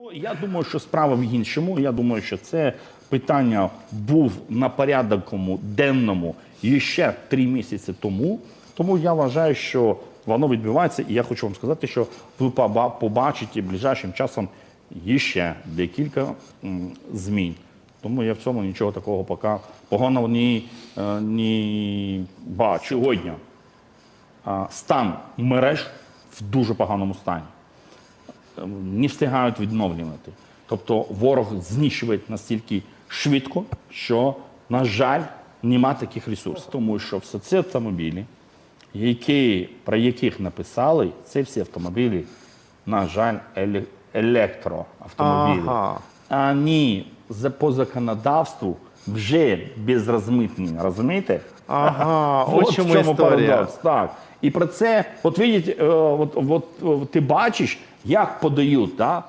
Ну, Я думаю, що справа в іншому. Я думаю, що це питання був на порядокому денному ще три місяці тому. Тому я вважаю, що воно відбувається, і я хочу вам сказати, що ви побачите ближайшим часом ще декілька змін. Тому я в цьому нічого такого поки поганого не, не бачу. Сьогодні стан мереж в дуже поганому стані не встигають відновлювати. Тобто ворог знищує настільки швидко, що, на жаль, нема таких ресурсів. Тому що все ці автомобілі, які, про яких написали, це всі автомобілі, на жаль, електроавтомобілі. Ага. Вони за- по законодавству вже безрозмитні, розумієте? Ага, От в чому історія. парадокс. Так. І про це, от видіть, е, от, от, от ти бачиш, як подають, да?